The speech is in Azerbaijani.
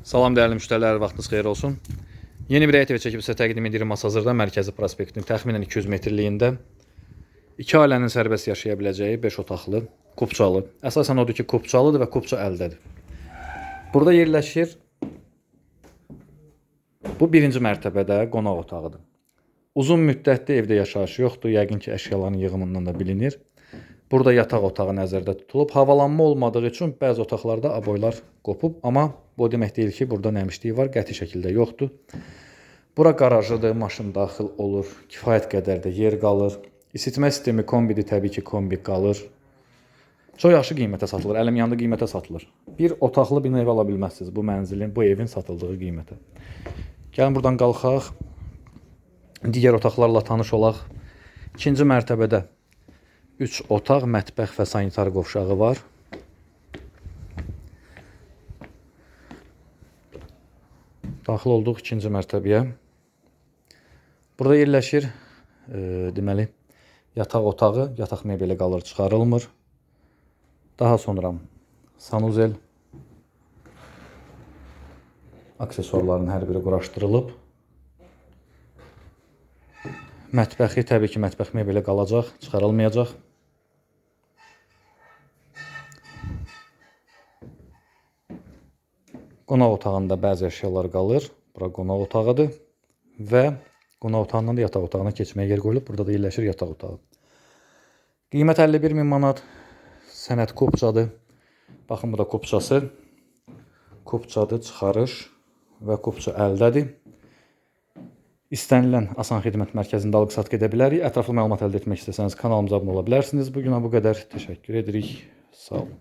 Salam dəyərli müştərilər, vaxtınız xeyir olsun. Yeni bir ev çəkib sizə təqdim edirəm Masazırda Mərkəzi prospektin təxminən 200 metrliyində. İki ailənin sərbəst yaşaya biləcəyi 5 otaqlı, kupçalı. Əsasən odur ki, kupçalıdır və kupça əldədir. Burada yerləşir Bu birinci mərtəbədə qonaq otağıdır. Uzun müddətli evdə yaşayış yoxdur. Yəqin ki, əşyaların yığımından da bilinir. Burada yataq otağı nəzərdə tutulub. Havalanma olmadığı üçün bəzi otaqlarda aboylar qopub, amma bu o demək deyil ki, burada nəmişlik var, qəti şəkildə yoxdur. Bura qarajıdır, maşın daxil olur, kifayət qədər də yer qalır. İsitmə sistemi kombidir, təbii ki, kombi qalır. Çox yaxşı qiymətə satılır, əlim yandı qiymətə satılır. Bir otaqlı bir ev ala bilməzsiniz bu mənzilin, bu evin satıldığı qiymətə. Gəlin buradan qalxaq. Digər otaqlarla tanış olaq. İkinci mərtəbədə 3 otaq, mətbəx və sanitar qovşağı var. Daxil olduq ikinci mərtəbəyə. Burada yerləşir, e, deməli, yataq otağı, yataq mebeli qalır, çıxarılmır. Daha sonra sanuzel aksesuarların hər biri quraşdırılıb. Mətbəxi təbii ki, mətbəx mebeli qalacaq, çıxarılmayacaq. Qonaq otağında bəzi əşyalar qalır. Bura qonaq otağıdır və qonaq otağından da yataq otağına keçməyə yer qoyulub. Burada da yerləşir yataq otağı. Qiymət 51 min manat. Sənəd kupçadır. Baxın bu da kupçası. Kupçadır, çıxarış və kupça əldədir. İstənilən asan xidmət mərkəzində alıq-satq edə bilərik. Ətraflı məlumat əldə etmək istəsəniz kanalımıza abunə ola bilərsiniz. Bu günə bu qədər. Təşəkkür edirik. Sağ olun.